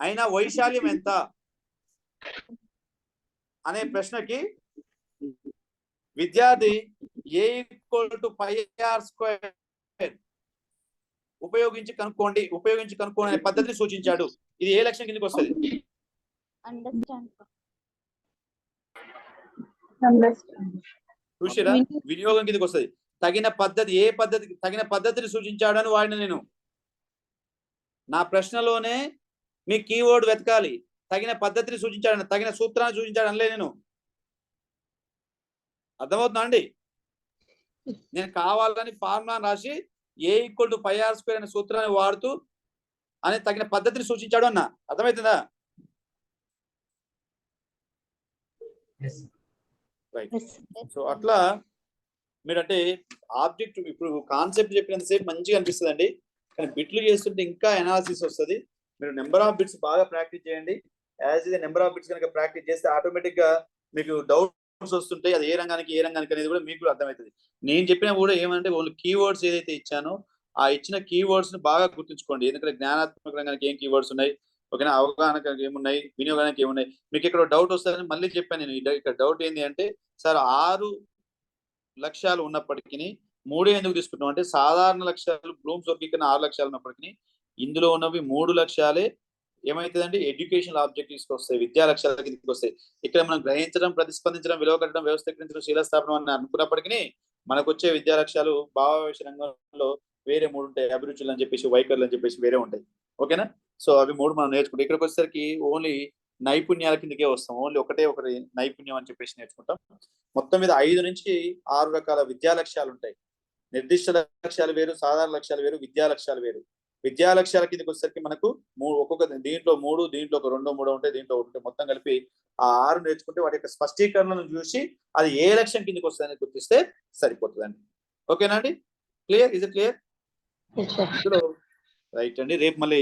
అయినా వైశాల్యం ఎంత? అనే ప్రశ్నకి విద్యార్థి A equal to pi r square ఉపయోగించి కనుక్కోండి. ఉపయోగించి కనుక్కోండి అనే పద్ధతిని సూచించాడు. ఇది ఏ లక్ష్యం కిందకి వస్తుంది? చూసిరా? వినియోగం కిందకి వస్తుంది. తగిన పద్ధతి ఏ పద్ధతి తగిన పద్ధతిని సూచించాడని వాడిన నేను. నా ప్రశ్నలోనే మీ కీవర్డ్ వెతకాలి. తగిన పద్ధతిని సూచించాడని తగిన సూత్రాన్ని సూచించాడు అనలే నేను. అర్థమవుతుందా అండి? నేను కావాలని ఫార్ములా రాసి A equal to five r square అనే సూత్రాన్ని వాడుతూ అనే తగిన పద్ధతిని సూచించాడు అన్న. అర్థమవుతుందా? రైట్ సో అట్లా మీరంటే ఆబ్జెక్ట్ ఇప్పుడు కాన్సెప్ట్ చెప్పినంతసేపు మంచిగా అనిపిస్తుంది అండి కానీ బిట్లు చేస్తుంటే ఇంకా ఎనాలిసిస్ వస్తుంది. మీరు నెంబర్ ఆఫ్ బిట్స్ బాగా ప్రాక్టీస్ చేయండి. యాజ్ ఇది నెంబర్ ఆఫ్ బిట్స్ కనుక ప్రాక్టీస్ చేస్తే ఆటోమేటిక్గా మీకు డౌట్స్ వస్తుంటాయి. అది ఏ రంగానికి ఏ రంగానికి అనేది కూడా మీకు కూడా అర్థమవుతుంది. నేను చెప్పిన కూడా ఏమంటే ఓన్లీ కీవర్డ్స్ ఏదైతే ఇచ్చానో ఆ ఇచ్చిన కీవర్డ్స్ని బాగా గుర్తుంచుకోండి. ఎందుకంటే జ్ఞానాత్మక రంగానికి ఏం కీవర్డ్స్ ఉన్నాయి? ఓకేనా? అవగాహన ఏమున్నాయి? వినియోగానికి ఏమున్నాయి? మీకు ఇక్కడ డౌట్ వస్తుందని మళ్ళీ చెప్పాను నేను. ఇక్కడ డౌట్ ఏంటి అంటే సార్ ఆరు లక్ష్యాలు ఉన్నప్పటికీ మూడే ఎందుకు తీసుకుంటాం అంటే సాధారణ లక్ష్యాలు బ్లూమ్స్ వర్గీకరణ ఆరు లక్ష్యాలు ఉన్నప్పటికీ ఇందులో ఉన్నవి మూడు లక్ష్యాలే ఏమైతుందంటే ఎడ్యుకేషనల్ ఆబ్జెక్టివ్స్ వస్తాయి విద్యా లక్ష్యాల కిందకి వస్తాయి ఇక్కడ మనం గ్రహించడం ప్రతిస్పందించడం విలువ కట్టడం వ్యవస్థీకరించడం శీలస్థాపనం అని అనుకున్నప్పటికీ మనకు వచ్చే విద్యా లక్ష్యాలు భావావేశ రంగంలో వేరే మూడు ఉంటాయి. అభిరుచులు అని చెప్పేసి వైఖరులు అని చెప్పేసి వేరే ఉంటాయి. ఓకేనా? సో అవి మూడు మనం నేర్చుకుంటాం. ఇక్కడికి వచ్చేసరికి ఓన్లీ నైపుణ్యాల కిందకే వస్తాం. ఓన్లీ ఒకటే ఒకటి నైపుణ్యం అని చెప్పేసి నేర్చుకుంటాం. మొత్తం మీద ఐదు నుంచి ఆరు రకాల విద్యా లక్ష్యాలు ఉంటాయి. నిర్దిష్ట లక్ష్యాలు వేరు సాధారణ లక్ష్యాలు వేరు విద్యా లక్ష్యాలు వేరు. విద్యా లక్ష్యాల కిందకి వచ్చేసరికి మనకు మూడు ఒక్కొక్క దీంట్లో మూడు దీంట్లో ఒక రెండో మూడో ఉంటాయి దీంట్లో ఒకటి. మొత్తం కలిపి ఆ ఆరు నేర్చుకుంటే వాటి యొక్క స్పష్టీకరణను చూసి అది ఏ లక్ష్యం కిందకి వస్తుందని గుర్తిస్తే సరిపోతుందండి. ఓకేనా అండి? క్లియర్? ఇస్ క్లియర్ రైట్ అండి. రేపు మళ్ళీ